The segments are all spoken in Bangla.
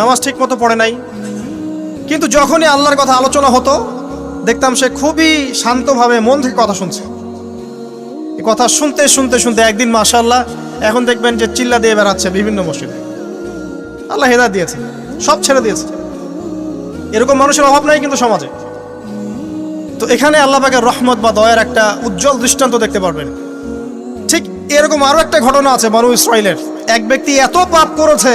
নামাজ ঠিক মতো পড়ে নাই। কিন্তু যখনই আল্লাহর কথা আলোচনা হতো, দেখতাম সে খুবই শান্তভাবে মন থেকে কথা শুনছে। এই কথা শুনতে শুনতে শুনতে একদিন মাশাল্লাহ এখন দেখবেন যে চিল্লা দিয়ে বেড়াচ্ছে বিভিন্ন মসজিদে। আল্লাহ হেদায়ত দিয়েছে, সব ছেড়ে দিয়েছে। এরকম মানুষের অভাব নাই কিন্তু সমাজে। তো এখানে আল্লাহ পাকের রহমত বা দয়ার একটা উজ্জ্বল দৃষ্টান্ত দেখতে পারবেন। ঠিক এরকম আরও একটা ঘটনা আছে বানু ইসরায়েলের এক ব্যক্তি এত পাপ করেছে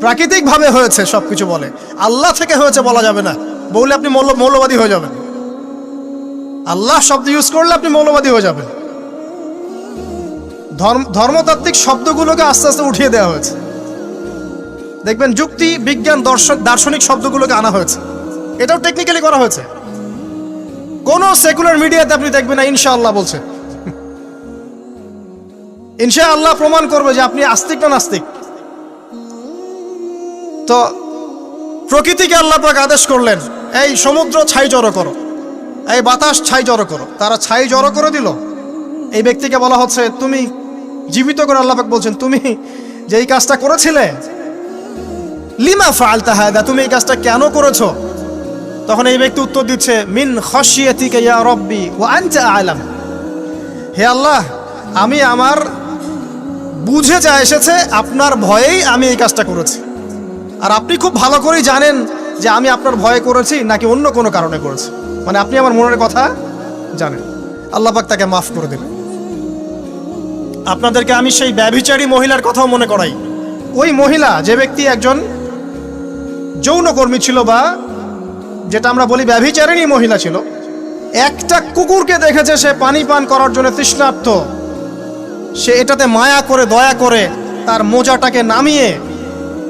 প্রাকৃতিকভাবে হয়েছে, সবকিছু বলে। আল্লাহ থেকে হয়েছে বলা যাবে না। বললে আপনি মৌল মৌলবাদী হয়ে যাবেন। আল্লাহ শব্দ ইউজ করলে আপনি মৌলবাদী হয়ে যাবেন। ধর্ম ধর্মতাত্ত্বিক শব্দগুলোকে আস্তে আস্তে উঠিয়ে দেওয়া হয়েছে। দেখবেন যুক্তি, বিজ্ঞান, দর্শন দার্শনিক শব্দগুলোকে আনা হয়েছে। এটাও টেকনিক্যালি করা হয়েছে। কোন সেকুলার মিডিয়াতে আপনি দেখবেন না, ইনশাআল্লাহ বলছে। ইনশাআল্লাহ প্রমাণ করবে যে আপনি আস্তিক না নাস্তিক। তো প্রকৃতিকে আল্লাহ পাক আদেশ করলেন, এই সমুদ্র ছাই জড়ো করো, এই বাতাস ছাই জড়ো করো। তারা ছাই জড়ো করে দিল। এই ব্যক্তিকে বলা হচ্ছে, তুমি জীবিত করে আল্লাহ পাক বলছেন, তুমি যে এই কাজটা করেছিলে, লিমা ফালতা হায়দা তুমি এই কাজটা কেন করেছ? তখন এই ব্যক্তি উত্তর দিচ্ছে, মিন খসিয়াতিকে ইয়া রব্বি ও আনচা আলাম। হে আল্লাহ, আমি আমার বুঝে যা এসেছে, আপনার ভয়েই আমি এই কাজটা করেছি। আর আপনি খুব ভালো করেই জানেন যে আমি আপনার ভয়ে করেছি নাকি অন্য কোনো কারণে করেছি। মানে আপনি আমার মনের কথা জানেন। আল্লাহ পাক তাকে মাফ করে দেবেন। আপনাদেরকে আমি সেই ব্যভিচারী মহিলার কথাও মনে করাই। ওই মহিলা, যে ব্যক্তি একজন যৌনকর্মী ছিল বা যেটা আমরা বলি ব্যভিচারিণী মহিলা ছিল, একটা কুকুরকে দেখেছে, সে পানি পান করার জন্য তৃষ্ণার্থ সে এটাতে মায়া করে, দয়া করে তার মোজাটাকে নামিয়ে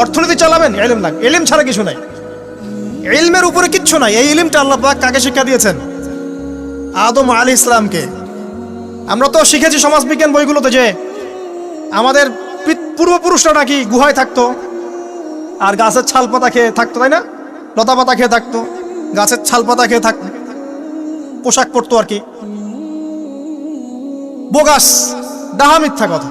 অর্থনীতি চালাবেন? এলিম লাগবে এলিম ছাড়া কিছু নাই। এলমের উপরে কিচ্ছু নাই। এই ইলিমটা আল্লাহ পাক কাকে শিক্ষা দিয়েছেন? আদম আলী ইসলামকে আমরা তো শিখেছি সমাজবিজ্ঞান বইগুলোতে যে আমাদের পূর্বপুরুষরা নাকি গুহায় থাকতো, আর গাছের ছাল পাতা খেয়ে থাকতো, তাই না? লতা পাতা খেয়ে থাকতো, গাছের ছাল পাতা খেয়ে থাকতো পোশাক পরতো আর কি। বোগাস ডাহা মিথ্যা কথা।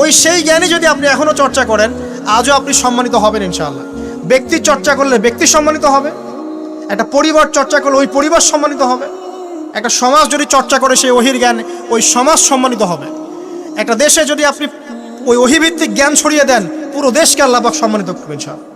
ওই সেই জ্ঞানই যদি আপনি এখনও চর্চা করেন, আজও আপনি সম্মানিত হবেন ইনশাল্লাহ ব্যক্তি চর্চা করলে ব্যক্তি সম্মানিত হবে, একটা পরিবার চর্চা করলে ওই পরিবার সম্মানিত হবে, একটা সমাজ যদি চর্চা করে সেই অহির জ্ঞান, ওই সমাজ সম্মানিত হবে। একটা দেশে যদি আপনি ওই অহিভিত্তিক জ্ঞান ছড়িয়ে দেন, পুরো দেশকে আল্লাহ পাক সম্মানিত করবেন ইনশাআল্লাহ।